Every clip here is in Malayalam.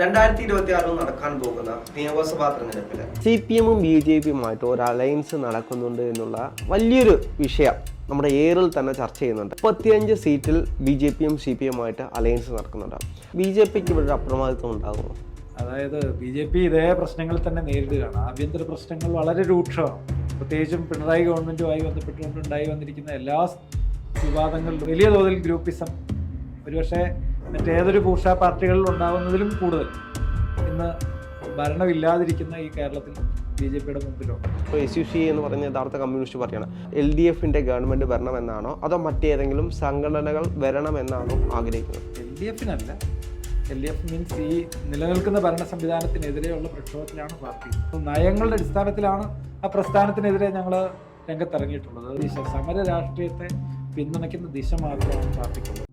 രണ്ടായിരത്തി ഇരുപത്തി ആറിൽ നടക്കാൻ പോകുന്ന നിയമസഭാ തെരഞ്ഞെടുപ്പിൽ സി പി എമ്മും ബി ജെ പിയുമായിട്ട് ഒരു അലയൻസ് നടക്കുന്നുണ്ട് എന്നുള്ള വലിയൊരു വിഷയം നമ്മുടെ ഏറിൽ തന്നെ ചർച്ച ചെയ്യുന്നുണ്ട്. മുപ്പത്തിയഞ്ച് സീറ്റിൽ ബി ജെ പിയും സി പി എമ്മുമായിട്ട് അലയൻസ് നടക്കുന്നുണ്ട്. ബി ജെ പിക്ക് ഇവിടെ ഒരു അപ്രമാദിത്വം ഉണ്ടാകുമോ? അതായത് ബി ജെ പി ഇതേ പ്രശ്നങ്ങൾ തന്നെ നേരിടുകയാണ്. ആഭ്യന്തര പ്രശ്നങ്ങൾ വളരെ രൂക്ഷമാണ്. പ്രത്യേകിച്ചും പിണറായി ഗവൺമെന്റുമായി ബന്ധപ്പെട്ടുകൊണ്ടുണ്ടായി വന്നിരിക്കുന്ന എല്ലാ വിവാദങ്ങളിലും വലിയ തോതിൽ ഗ്രൂപ്പിസം ഒരുപക്ഷെ മറ്റേതൊരു ഭൂഷ പാർട്ടികളിൽ ഉണ്ടാകുന്നതിലും കൂടുതൽ. ഇന്ന് ഭരണമില്ലാതിരിക്കുന്ന ഈ കേരളത്തിൽ ബി ജെ പിയുടെ മുമ്പിലുണ്ട് ഇപ്പോൾ എസ് യു സി എന്ന് പറഞ്ഞ യഥാർത്ഥ കമ്മ്യൂണിസ്റ്റ് പാർട്ടിയാണ്. എൽ ഡി എഫിന്റെ ഗവൺമെന്റ് വരണമെന്നാണോ അതോ മറ്റേതെങ്കിലും സംഘടനകൾ വരണമെന്നാണോ ആഗ്രഹിക്കുന്നത്? എൽ ഡി എഫിനല്ല. എൽ ഡി എഫ് മീൻസ് ഈ നിലനിൽക്കുന്ന ഭരണ സംവിധാനത്തിനെതിരെയുള്ള പ്രക്ഷോഭത്തിലാണ് പാർട്ടി. നയങ്ങളുടെ അടിസ്ഥാനത്തിലാണ് ആ പ്രസ്ഥാനത്തിനെതിരെ ഞങ്ങൾ രംഗത്തിറങ്ങിയിട്ടുള്ളത്. ദിശ സമര രാഷ്ട്രീയത്തെ പിന്തുണയ്ക്കുന്ന ദിശ മാത്രമാണ് പാർട്ടിക്കുള്ളത്.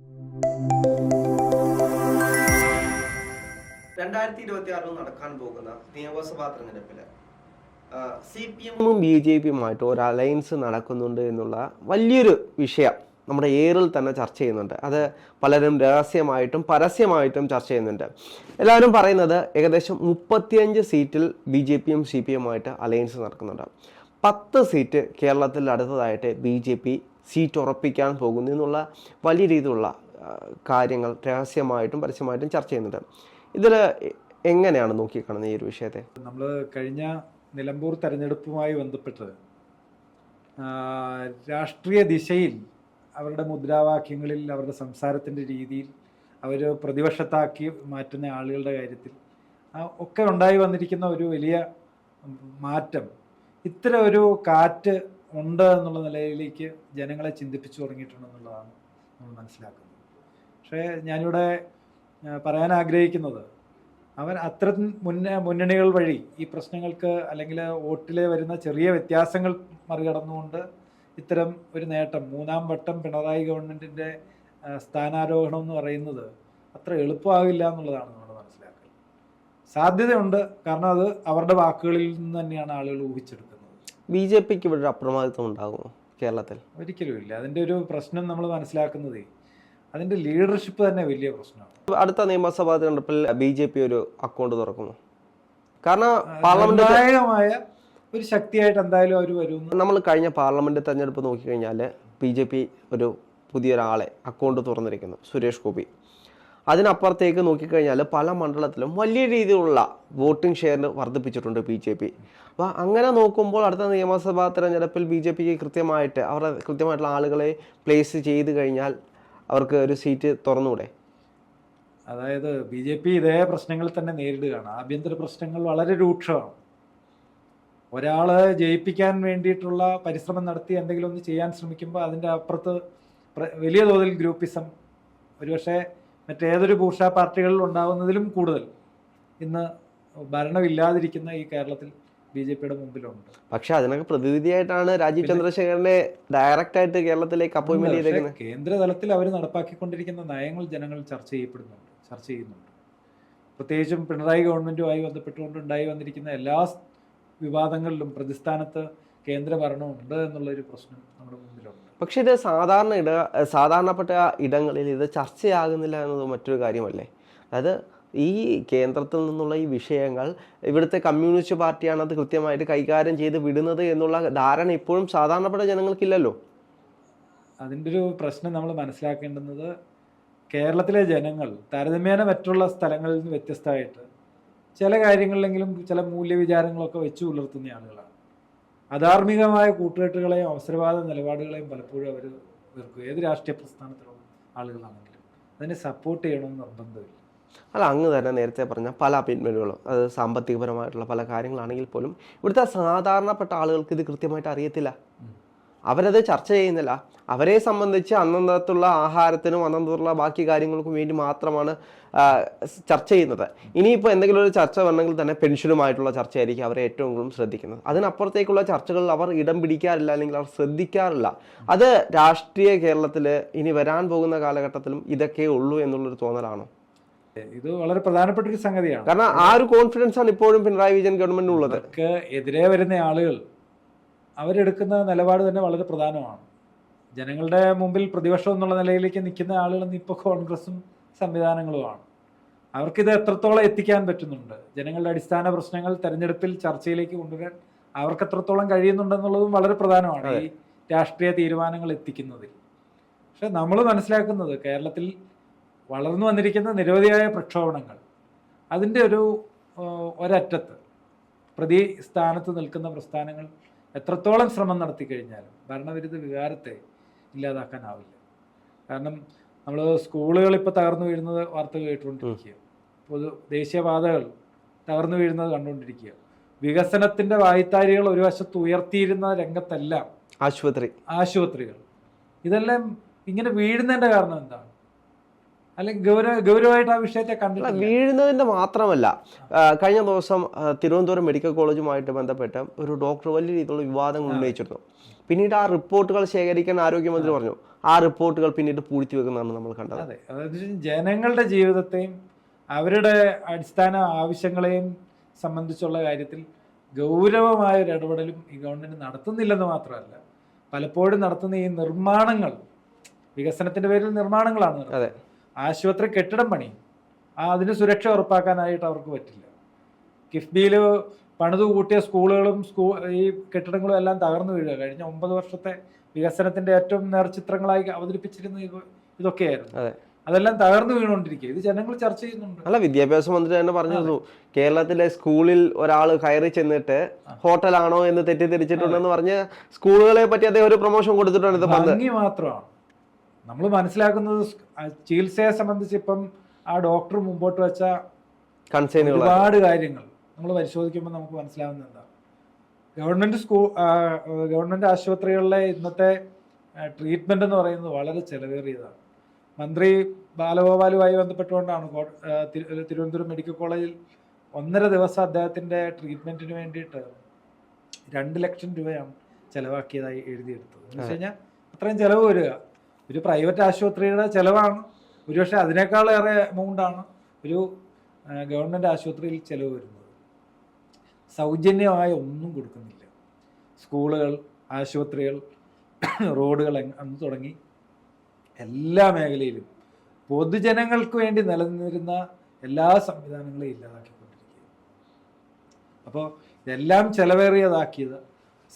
രണ്ടായിരത്തി ഇരുപത്തി ആറിൽ നടക്കാൻ പോകുന്ന നിയമസഭാ തെരഞ്ഞെടുപ്പിൽ സി പി എമ്മും ബി ജെ പിയുമായിട്ട് ഒരു അലയൻസ് നടക്കുന്നുണ്ട് എന്നുള്ള വലിയൊരു വിഷയം നമ്മുടെ ഏറിൽ തന്നെ ചർച്ച ചെയ്യുന്നുണ്ട്. അത് പലരും രഹസ്യമായിട്ടും പരസ്യമായിട്ടും ചർച്ച ചെയ്യുന്നുണ്ട്. എല്ലാവരും പറയുന്നത് ഏകദേശം മുപ്പത്തിയഞ്ച് സീറ്റിൽ ബി ജെ പിയും സി പി എമ്മുമായിട്ട് അലയൻസ് നടക്കുന്നുണ്ട്. പത്ത് സീറ്റ് കേരളത്തിൽ അടുത്തതായിട്ട് ബി ജെ പി സീറ്റ് ഉറപ്പിക്കാൻ പോകുന്നു എന്നുള്ള വലിയ രീതിയിലുള്ള കാര്യങ്ങൾ രഹസ്യമായിട്ടും പരസ്യമായിട്ടും ചർച്ച ചെയ്യുന്നുണ്ട്. ഇതിൽ എങ്ങനെയാണ് നോക്കിക്കാണുന്നത് ഈ ഒരു വിഷയത്തെ? നമ്മൾ കഴിഞ്ഞ നിലമ്പൂർ തെരഞ്ഞെടുപ്പുമായി ബന്ധപ്പെട്ട് രാഷ്ട്രീയ ദിശയിൽ അവരുടെ മുദ്രാവാക്യങ്ങളിൽ അവരുടെ സംസാരത്തിന്റെ രീതിയിൽ അവർ പ്രതിപക്ഷത്താക്കി മാറ്റുന്ന ആളുകളുടെ കാര്യത്തിൽ ഒക്കെ ഉണ്ടായി വന്നിരിക്കുന്ന ഒരു വലിയ മാറ്റം. ഇത്തരം ഒരു കാറ്റ് ഉണ്ട് എന്നുള്ള നിലയിലേക്ക് ജനങ്ങളെ ചിന്തിപ്പിച്ചു തുടങ്ങിയിട്ടുണ്ടെന്നുള്ളതാണ് നമ്മൾ മനസ്സിലാക്കുന്നത്. പക്ഷേ ഞാനിവിടെ പറയാൻ ആഗ്രഹിക്കുന്നത്. അവൻ അത്ര മുന്ന മുന്നണികൾ വഴി ഈ പ്രശ്നങ്ങൾക്ക് അല്ലെങ്കിൽ വോട്ടിൽ വരുന്ന ചെറിയ വ്യത്യാസങ്ങൾ മറികടന്നുകൊണ്ട് ഇത്തരം ഒരു നേട്ടം മൂന്നാം വട്ടം പിണറായി ഗവൺമെന്റിന്റെ സ്ഥാനാരോഹണം എന്ന് പറയുന്നത് അത്ര എളുപ്പമാകില്ല എന്നുള്ളതാണ് നമ്മൾ മനസ്സിലാക്കൽ. സാധ്യതയുണ്ട്. കാരണം അത് അവരുടെ വാക്കുകളിൽ നിന്ന് തന്നെയാണ് ആളുകൾ ഊഹിച്ചെടുക്കുന്നത്. ബി ജെ പിക്ക് ഇവിടെ അപ്രമാദിത്വം ഉണ്ടാകുമോ കേരളത്തിൽ? ഒരിക്കലും ഇല്ല. അതിന്റെ ഒരു പ്രശ്നം നമ്മൾ മനസ്സിലാക്കുന്നതേ അതിന്റെ ലീഡർഷിപ്പ് തന്നെ വലിയ പ്രശ്നമാണ്. അടുത്ത നിയമസഭാ തിരഞ്ഞെടുപ്പിൽ ബി ജെ പി ഒരു അക്കൗണ്ട് തുറക്കുന്നു കാരണം പാർലമെന്റ് ഒരു ശക്തിയായിട്ട് എന്തായാലും അവർ വരും നമ്മൾ കഴിഞ്ഞ പാർലമെന്റ് തെരഞ്ഞെടുപ്പ് നോക്കിക്കഴിഞ്ഞാൽ ബി ജെ പി ഒരു പുതിയൊരാളെ അക്കൗണ്ട് തുറന്നിരിക്കുന്നു സുരേഷ് ഗോപി. അതിനപ്പുറത്തേക്ക് നോക്കിക്കഴിഞ്ഞാൽ പല മണ്ഡലത്തിലും വലിയ രീതിയിലുള്ള വോട്ടിംഗ് ഷെയർ വർദ്ധിപ്പിച്ചിട്ടുണ്ട് ബി ജെ പി. അപ്പോൾ അങ്ങനെ നോക്കുമ്പോൾ അടുത്ത നിയമസഭാ തെരഞ്ഞെടുപ്പിൽ ബി ജെ പിക്ക് കൃത്യമായിട്ട് അവരുടെ കൃത്യമായിട്ടുള്ള ആളുകളെ പ്ലേസ് ചെയ്ത് കഴിഞ്ഞാൽ അവർക്ക് ഒരു സീറ്റ് തുറന്നുകൂടെ? അതായത് ബി ജെ പി ഇതേ പ്രശ്നങ്ങൾ തന്നെ നേരിടുകയാണ്. ആഭ്യന്തര പ്രശ്നങ്ങൾ വളരെ രൂക്ഷമാണ്. ഒരാൾ ജയിപ്പിക്കാൻ വേണ്ടിയിട്ടുള്ള പരിശ്രമം നടത്തി എന്തെങ്കിലും ഒന്ന് ചെയ്യാൻ ശ്രമിക്കുമ്പോൾ അതിന്റെ അപ്പുറത്ത് വലിയ തോതിൽ ഗ്രൂപ്പിസം ഒരുപക്ഷെ മറ്റേതൊരു ഭൂഷ പാർട്ടികളിൽ ഉണ്ടാകുന്നതിലും കൂടുതൽ ഇന്ന് ഭരണമില്ലാതിരിക്കുന്ന ഈ കേരളത്തിൽ ബി ജെ പിയുടെ മുമ്പിലുണ്ട്. പക്ഷെ അതിനൊക്കെ പ്രതിവിധിയായിട്ടാണ് രാജീവ് ചന്ദ്രശേഖരനെ ഡയറക്റ്റ് ആയിട്ട് കേരളത്തിലേക്ക് അപ്പോയിന്റ്മെന്റ് ചെയ്തേക്കുന്നത്. കേന്ദ്ര തലത്തിൽ അവർ നടപ്പാക്കിക്കൊണ്ടിരിക്കുന്ന നയങ്ങൾ ജനങ്ങൾ ചർച്ച ചെയ്യപ്പെടുന്നുണ്ട് ചർച്ച ചെയ്യുന്നുണ്ട്. പ്രത്യേകിച്ചും പിണറായി ഗവൺമെന്റുമായി ബന്ധപ്പെട്ടുകൊണ്ട് ഉണ്ടായി വന്നിരിക്കുന്ന എല്ലാ വിവാദങ്ങളിലും പ്രതിസ്ഥാനത്ത് കേന്ദ്ര ഭരണമുണ്ട് എന്നുള്ളൊരു പ്രശ്നം നമ്മുടെ മുമ്പിലുണ്ട്. പക്ഷെ ഇത് സാധാരണ ഇട സാധാരണപ്പെട്ട ഇടങ്ങളിൽ ഇത് ചർച്ചയാകുന്നില്ല എന്നത് മറ്റൊരു കാര്യമല്ലേ? അതായത് ഈ കേന്ദ്രത്തിൽ നിന്നുള്ള ഈ വിഷയങ്ങൾ ഇവിടുത്തെ കമ്മ്യൂണിസ്റ്റ് പാർട്ടിയാണ് അത് കൃത്യമായിട്ട് കൈകാര്യം ചെയ്ത് വിടുന്നത് എന്നുള്ള ധാരണ ഇപ്പോഴും സാധാരണപ്പെട്ട ജനങ്ങൾക്കില്ലല്ലോ. അതിന്റെ ഒരു പ്രശ്നം നമ്മൾ മനസ്സിലാക്കേണ്ടുന്നത് കേരളത്തിലെ ജനങ്ങൾ താരതമ്യേന മറ്റുള്ള സ്ഥലങ്ങളിൽ നിന്ന് വ്യത്യസ്തമായിട്ട് ചില കാര്യങ്ങളിലെങ്കിലും ചില മൂല്യവിചാരങ്ങളൊക്കെ വെച്ച് പുലർത്തുന്ന ആളുകളാണ്. അധാർമികമായ കൂട്ടുകെട്ടുകളെയും അവസരവാദ നിലപാടുകളെയും പലപ്പോഴും അവർ വെറുക്കും ഏത് രാഷ്ട്രീയ പ്രസ്ഥാനത്തിലുള്ള ആളുകളാണെങ്കിലും അതിനെ സപ്പോർട്ട് ചെയ്യണമെന്ന് നിർബന്ധമില്ല. അല്ല അങ്ങ് തന്നെ നേരത്തെ പറഞ്ഞ പല അപ്പോയിൻമെന്റുകളും അത് സാമ്പത്തികപരമായിട്ടുള്ള പല കാര്യങ്ങളാണെങ്കിൽ പോലും ഇവിടുത്തെ സാധാരണപ്പെട്ട ആളുകൾക്ക് ഇത് കൃത്യമായിട്ട് അറിയത്തില്ല. അവരത് ചർച്ച ചെയ്യുന്നില്ല. അവരെ സംബന്ധിച്ച് അന്നന്നത്തുള്ള ആഹാരത്തിനും അന്നന്നത്തുള്ള ബാക്കി കാര്യങ്ങൾക്കും വേണ്ടി മാത്രമാണ് ചർച്ച ചെയ്യുന്നത്. ഇനിയിപ്പോൾ എന്തെങ്കിലും ഒരു ചർച്ച വരണമെങ്കിൽ തന്നെ പെൻഷനുമായിട്ടുള്ള ചർച്ചയായിരിക്കും അവരെ ഏറ്റവും കൂടുതൽ ശ്രദ്ധിക്കുന്നത്. അതിനപ്പുറത്തേക്കുള്ള ചർച്ചകളിൽ അവർ ഇടം പിടിക്കാറില്ല അല്ലെങ്കിൽ അവർ ശ്രദ്ധിക്കാറില്ല. അത് രാഷ്ട്രീയ കേരളത്തിൽ ഇനി വരാൻ പോകുന്ന കാലഘട്ടത്തിലും ഇതൊക്കെ ഉള്ളൂ എന്നുള്ളൊരു തോന്നലാണോ. ഇത് വളരെ പ്രധാനപ്പെട്ട ഒരു സംഗതിയാണ്. കാരണം ആ ഒരു കോൺഫിഡൻസ് ആണ് ഇപ്പോഴും പിണറായി വിജയൻ ഗവൺമെന്റിനുള്ളത് ഉള്ളത്. എതിരെ വരുന്ന ആളുകൾ അവരെടുക്കുന്ന നിലപാട് തന്നെ വളരെ പ്രധാനമാണ്. ജനങ്ങളുടെ മുമ്പിൽ പ്രതിപക്ഷം എന്നുള്ള നിലയിലേക്ക് നിൽക്കുന്ന ആളുകൾ ഇപ്പോൾ കോൺഗ്രസും സംവിധാനങ്ങളുമാണ്. അവർക്കിത് എത്രത്തോളം എത്തിക്കാൻ പറ്റുന്നുണ്ട്? ജനങ്ങളുടെ അടിസ്ഥാന പ്രശ്നങ്ങൾ തെരഞ്ഞെടുപ്പിൽ ചർച്ചയിലേക്ക് കൊണ്ടുവരാൻ അവർക്ക് എത്രത്തോളം കഴിയുന്നുണ്ടെന്നുള്ളതും വളരെ പ്രധാനമാണ് ഈ രാഷ്ട്രീയ തീരുമാനങ്ങൾ എത്തിക്കുന്നതിൽ. പക്ഷെ നമ്മൾ മനസ്സിലാക്കുന്നത് കേരളത്തിൽ വളർന്നു വന്നിരിക്കുന്ന നിരവധിയായ പ്രക്ഷോഭണങ്ങൾ. അതിന്റെ ഒരു ഒരറ്റത്ത് പ്രതി സ്ഥാനത്ത് നിൽക്കുന്ന പ്രസ്ഥാനങ്ങൾ എത്രത്തോളം ശ്രമം നടത്തി കഴിഞ്ഞാലും ഭരണവിരുദ്ധ വികാരത്തെ ഇല്ലാതാക്കാനാവില്ല. കാരണം നമ്മൾ സ്കൂളുകൾ ഇപ്പോൾ തകർന്നു വീഴുന്നത് വാർത്ത കേട്ടുകൊണ്ടിരിക്കുക പൊതു ദേശീയപാതകൾ തകർന്നു വീഴുന്നത് കണ്ടുകൊണ്ടിരിക്കുക വികസനത്തിന്റെ വായ്ത്താരികൾ ഒരു വശത്ത് ഉയർത്തിയിരുന്ന രംഗത്തെല്ലാം ആശുപത്രി. ആശുപത്രികൾ. ഇതെല്ലാം ഇങ്ങനെ വീഴുന്നതിന്റെ കാരണം എന്താണ്? അല്ലെങ്കിൽ ഗൗരവ ഗൗരവമായിട്ട് ആ വിഷയത്തെ അല്ല, കണ്ടിട്ടില്ല. വീഴുന്നതിന്റെ മാത്രമല്ല. കഴിഞ്ഞ ദിവസം തിരുവനന്തപുരം മെഡിക്കൽ കോളേജുമായിട്ട് ബന്ധപ്പെട്ട് ഒരു ഡോക്ടർ വലിയ രീതിയിലുള്ള വിവാദങ്ങൾ ഉന്നയിച്ചിരുന്നു. പിന്നീട് ആ റിപ്പോർട്ടുകൾ ശേഖരിക്കാൻ ആരോഗ്യമന്ത്രി പറഞ്ഞു. ആ റിപ്പോർട്ടുകൾ പിന്നീട് പൂഴ്ത്തി വെക്കുന്നതാണ് നമ്മൾ കണ്ടത്. അതെ. അതായത് ജനങ്ങളുടെ ജീവിതത്തെയും അവരുടെ അടിസ്ഥാന ആവശ്യങ്ങളെയും സംബന്ധിച്ചുള്ള കാര്യത്തിൽ ഗൗരവമായ ഒരു ഇടപെടലും ഈ ഗവൺമെന്റ് നടത്തുന്നില്ലെന്ന് മാത്രമല്ല പലപ്പോഴും നടത്തുന്ന ഈ നിർമ്മാണങ്ങൾ വികസനത്തിന്റെ പേരിൽ നിർമ്മാണങ്ങളാണ് അതെ. ആശുപത്രി കെട്ടിടം പണി. അതിന് സുരക്ഷ ഉറപ്പാക്കാനായിട്ട് അവർക്ക് പറ്റില്ല. കിഫ്ബിയിൽ പണിത് കൂട്ടിയ സ്കൂളുകളും സ്കൂ ഈ കെട്ടിടങ്ങളും എല്ലാം തകർന്നു വീഴുക. കഴിഞ്ഞ ഒമ്പത് വർഷത്തെ വികസനത്തിന്റെ ഏറ്റവും നേർചിത്രങ്ങളായി അവതരിപ്പിച്ചിരുന്ന ഇത് ഇതൊക്കെയായിരുന്നു. അതെ. അതെല്ലാം തകർന്നു വീണുകൊണ്ടിരിക്കുക. ഇത് ജനങ്ങൾ ചർച്ച ചെയ്യുന്നുണ്ട്. അല്ല വിദ്യാഭ്യാസ മന്ത്രി തന്നെ പറഞ്ഞിരുന്നു. കേരളത്തിലെ സ്കൂളിൽ ഒരാൾ കയറി ചെന്നിട്ട് ഹോട്ടലാണോ എന്ന് തെറ്റിദ്ധരിച്ചിട്ടുണ്ടെന്ന് പറഞ്ഞ് സ്കൂളുകളെ പറ്റി അദ്ദേഹം ഒരു പ്രൊമോഷൻ കൊടുത്തിട്ടുണ്ട് ഇത് ഭംഗി മാത്രമാണ്. നമ്മൾ മനസ്സിലാക്കുന്നത് ചികിത്സയെ സംബന്ധിച്ച് ഇപ്പം ആ ഡോക്ടർ മുമ്പോട്ട് വെച്ച കൺസേണുകൾ ഒരുപാട് കാര്യങ്ങൾ നമ്മൾ പരിശോധിക്കുമ്പോൾ നമുക്ക് മനസ്സിലാവുന്ന എന്താ? ഗവൺമെന്റ് സ്കൂൾ ഗവൺമെന്റ് ആശുപത്രികളിലെ ഇന്നത്തെ ട്രീറ്റ്മെന്റ് എന്ന് പറയുന്നത് വളരെ ചെലവേറിയതാണ്. മന്ത്രി ബാലഗോപാലുമായി ബന്ധപ്പെട്ടുകൊണ്ടാണ് തിരുവനന്തപുരം മെഡിക്കൽ കോളേജിൽ ഒന്നര ദിവസം അദ്ദേഹത്തിന്റെ ട്രീറ്റ്മെന്റിന് വേണ്ടിയിട്ട് രണ്ട് ലക്ഷം രൂപയാണ് ചെലവാക്കിയതായി എഴുതിയെടുത്തത്. എന്ന് വെച്ച് കഴിഞ്ഞാൽ അത്രയും ചെലവ് വരിക. ഒരു പ്രൈവറ്റ് ആശുപത്രിയുടെ ചിലവാണ്. ഒരുപക്ഷെ അതിനേക്കാളേറെ ആണ് ഒരു ഗവൺമെന്റ് ആശുപത്രിയിൽ ചിലവ് വരുന്നത്. സൗജന്യമായ ഒന്നും കൊടുക്കുന്നില്ല. സ്കൂളുകൾ ആശുപത്രികൾ റോഡുകൾ അന്ന് തുടങ്ങി എല്ലാ മേഖലയിലും പൊതുജനങ്ങൾക്ക് വേണ്ടി നിലനിന്നിരുന്ന എല്ലാ സംവിധാനങ്ങളെയും ഇല്ലാതാക്കിക്കൊണ്ടിരിക്കുകയാണ്. അപ്പോൾ ഇതെല്ലാം ചെലവേറിയതാക്കിയത്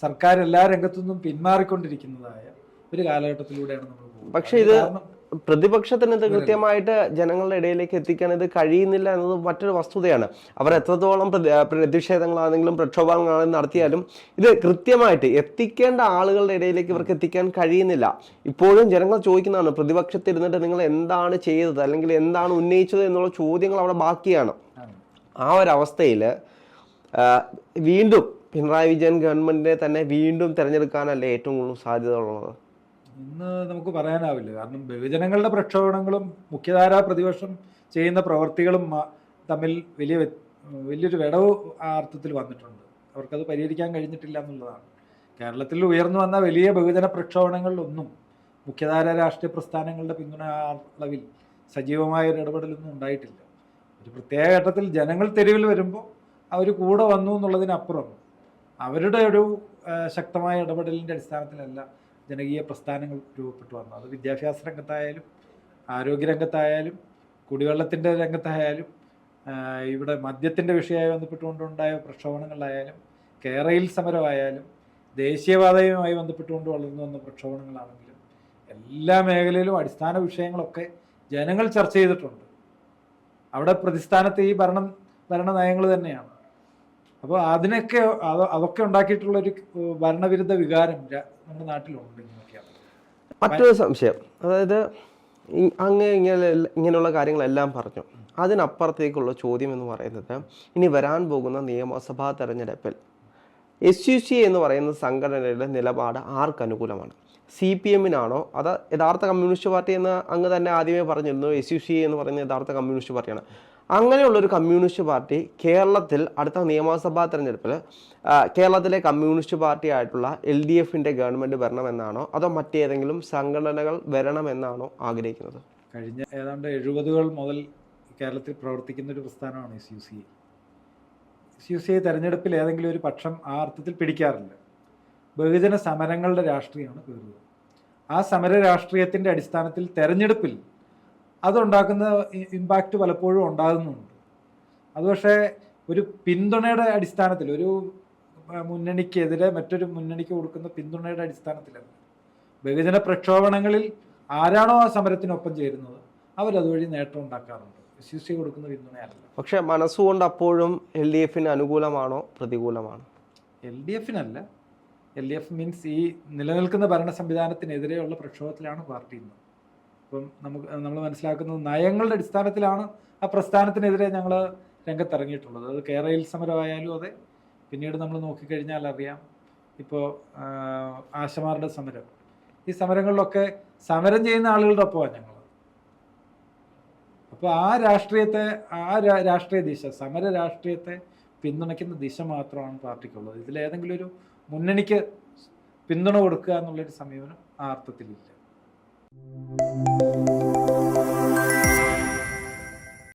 സർക്കാർ എല്ലാ രംഗത്തു നിന്നും പിന്മാറിക്കൊണ്ടിരിക്കുന്നതായ ഒരു കാലഘട്ടത്തിലൂടെയാണ് നമ്മൾ പക്ഷേ ഇത് പ്രതിപക്ഷത്തിന് ഇത് കൃത്യമായിട്ട് ജനങ്ങളുടെ ഇടയിലേക്ക് എത്തിക്കാൻ ഇത് കഴിയുന്നില്ല എന്നത് മറ്റൊരു വസ്തുതയാണ്. അവർ എത്രത്തോളം പ്രതിഷേധങ്ങളാണെങ്കിലും പ്രക്ഷോഭങ്ങളാണെങ്കിലും നടത്തിയാലും ഇത് കൃത്യമായിട്ട് എത്തിക്കേണ്ട ആളുകളുടെ ഇടയിലേക്ക് ഇവർക്ക് എത്തിക്കാൻ കഴിയുന്നില്ല. ഇപ്പോഴും ജനങ്ങൾ ചോദിക്കുന്നതാണ് പ്രതിപക്ഷത്തിരുന്നിട്ട് നിങ്ങൾ എന്താണ് ചെയ്തത് അല്ലെങ്കിൽ എന്താണ് ഉന്നയിച്ചത് എന്നുള്ള ചോദ്യങ്ങൾ അവിടെ ബാക്കിയാണ്. ആ ഒരു അവസ്ഥയിൽ വീണ്ടും പിണറായി വിജയൻ ഗവൺമെന്റിനെ തന്നെ വീണ്ടും തിരഞ്ഞെടുക്കാനല്ലേ ഏറ്റവും കൂടുതൽ സാധ്യത ഉള്ളത്? ഇന്ന് നമുക്ക് പറയാനാവില്ല. കാരണം ബഹുജനങ്ങളുടെ പ്രക്ഷോഭങ്ങളും മുഖ്യധാരാ പ്രതിപക്ഷം ചെയ്യുന്ന പ്രവർത്തികളും തമ്മിൽ വലിയ വലിയൊരു വിടവ് ആ അർത്ഥത്തിൽ വന്നിട്ടുണ്ട്. അവർക്കത് പരിഹരിക്കാൻ കഴിഞ്ഞിട്ടില്ല എന്നുള്ളതാണ്. കേരളത്തിൽ ഉയർന്നു വന്ന വലിയ ബഹുജന പ്രക്ഷോഭങ്ങളിലൊന്നും മുഖ്യധാരാ രാഷ്ട്രീയ പ്രസ്ഥാനങ്ങളുടെ പിന്തുണ അളവിൽ സജീവമായ ഒരു ഇടപെടലൊന്നും ഉണ്ടായിട്ടില്ല. ഒരു പ്രത്യേക ഘട്ടത്തിൽ ജനങ്ങൾ തെരുവിൽ വരുമ്പോൾ അവർ കൂടെ വന്നു എന്നുള്ളതിനപ്പുറം അവരുടെ ഒരു ശക്തമായ ഇടപെടലിന്റെ അടിസ്ഥാനത്തിലല്ല ജനകീയ പ്രസ്ഥാനങ്ങൾ രൂപപ്പെട്ടു വന്നു. അത് വിദ്യാഭ്യാസ രംഗത്തായാലും ആരോഗ്യരംഗത്തായാലും കുടിവെള്ളത്തിന്റെ രംഗത്തായാലും ഇവിടെ മദ്യത്തിന്റെ വിഷയമായി ബന്ധപ്പെട്ടുകൊണ്ടുണ്ടായ പ്രക്ഷോഭണങ്ങളായാലും കേരയിൽ സമരമായാലും ദേശീയപാതയുമായി ബന്ധപ്പെട്ടുകൊണ്ട് വളർന്നു വന്ന പ്രക്ഷോഭണങ്ങളാണെങ്കിലും എല്ലാ മേഖലയിലും അടിസ്ഥാന വിഷയങ്ങളൊക്കെ ജനങ്ങൾ ചർച്ച ചെയ്തിട്ടുണ്ട്. അവിടെ പ്രതിസ്ഥാനത്ത് ഈ ഭരണം ഭരണ നയങ്ങൾ തന്നെയാണ്. അപ്പോൾ അതിനൊക്കെ അത് അതൊക്കെ ഉണ്ടാക്കിയിട്ടുള്ള ഒരു ഭരണവിരുദ്ധ വികാരം നമ്മുടെ നാട്ടിലുണ്ട് മറ്റൊരു സംശയം. അതായത് അങ്ങനെ അങ്ങ് ഇങ്ങനെ ഇങ്ങനെയുള്ള കാര്യങ്ങളെല്ലാം പറഞ്ഞു. അതിനപ്പുറത്തേക്കുള്ള ചോദ്യം എന്ന് പറയുന്നത് ഇനി വരാൻ പോകുന്ന നിയമസഭാ തെരഞ്ഞെടുപ്പിൽ എസ് യു സി എന്ന് പറയുന്ന സംഘടനയുടെ നിലപാട് ആർക്ക് അനുകൂലമാണ്? സി പി എമ്മിനാണോ അത് യഥാർത്ഥ കമ്മ്യൂണിസ്റ്റ് പാർട്ടി എന്ന് അങ്ങ് തന്നെ ആദ്യമേ പറഞ്ഞിരുന്നു എസ് യു സി എന്ന് പറയുന്ന യഥാർത്ഥ കമ്മ്യൂണിസ്റ്റ് പാർട്ടിയാണ്. അങ്ങനെയുള്ള ഒരു കമ്മ്യൂണിസ്റ്റ് പാർട്ടി കേരളത്തിൽ അടുത്ത നിയമസഭാ തെരഞ്ഞെടുപ്പിൽ കേരളത്തിലെ കമ്മ്യൂണിസ്റ്റ് പാർട്ടി ആയിട്ടുള്ള എൽ ഡി എഫിന്റെ ഗവൺമെന്റ് വരണമെന്നാണോ അതോ മറ്റേതെങ്കിലും സംഘടനകൾ വരണമെന്നാണോ ആഗ്രഹിക്കുന്നത്? കഴിഞ്ഞ ഏതാണ്ട് എഴുപതുകൾ മുതൽ കേരളത്തിൽ പ്രവർത്തിക്കുന്ന ഒരു പ്രസ്ഥാനമാണ് S U C S U C തെരഞ്ഞെടുപ്പിൽ ഏതെങ്കിലും ഒരു പക്ഷം ആ അർത്ഥത്തിൽ പിടിക്കാറില്ല. ബഹുജന സമരങ്ങളുടെ രാഷ്ട്രീയമാണ് കയറുന്നത് ആ സമര രാഷ്ട്രീയത്തിന്റെ അടിസ്ഥാനത്തിൽ തെരഞ്ഞെടുപ്പിൽ അതുണ്ടാക്കുന്ന ഇമ്പാക്റ്റ് പലപ്പോഴും ഉണ്ടാകുന്നുണ്ട്. അത് പക്ഷേ ഒരു പിന്തുണയുടെ അടിസ്ഥാനത്തിൽ ഒരു മുന്നണിക്കെതിരെ മറ്റൊരു മുന്നണിക്ക് കൊടുക്കുന്ന പിന്തുണയുടെ അടിസ്ഥാനത്തിലല്ല. ബഹുജന പ്രക്ഷോഭണങ്ങളിൽ ആരാണോ ആ സമരത്തിനൊപ്പം ചേരുന്നത് അവരതുവഴി നേട്ടം ഉണ്ടാക്കാറുണ്ട്. വിശ്വസിച്ച് കൊടുക്കുന്ന പിന്തുണയല്ല. പക്ഷേ മനസ്സുകൊണ്ട് അപ്പോഴും എൽ ഡി എഫിന് അനുകൂലമാണോ പ്രതികൂലമാണോ? എൽ ഡി എഫിനല്ല എൽ ഡി എഫ് മീൻസ് ഈ നിലനിൽക്കുന്ന ഭരണ സംവിധാനത്തിനെതിരെയുള്ള പ്രക്ഷോഭത്തിലാണ് പാർട്ടി ഇന്ന്. ഇപ്പം നമുക്ക് നമ്മൾ മനസ്സിലാക്കുന്നത് നയങ്ങളുടെ അടിസ്ഥാനത്തിലാണ് ആ പ്രസ്ഥാനത്തിനെതിരെ ഞങ്ങൾ രംഗത്തിറങ്ങിയിട്ടുള്ളത്. അത് കേരളയിൽ സമരമായാലും അതെ. പിന്നീട് നമ്മൾ നോക്കിക്കഴിഞ്ഞാൽ അറിയാം. ഇപ്പോൾ ആശമാരുടെ സമരം. ഈ സമരങ്ങളിലൊക്കെ സമരം ചെയ്യുന്ന ആളുകളുടെ ഒപ്പമാണ് ഞങ്ങൾ. അപ്പോൾ ആ രാഷ്ട്രീയത്തെ ആ രാഷ്ട്രീയ ദിശ സമര രാഷ്ട്രീയത്തെ പിന്തുണയ്ക്കുന്ന ദിശ മാത്രമാണ് പാർട്ടിക്കുള്ളത്. ഇതിലേതെങ്കിലും ഒരു മുന്നണിക്ക് പിന്തുണ കൊടുക്കുക എന്നുള്ളൊരു സമീപനം ആ അർത്ഥത്തിലില്ല. Thank you.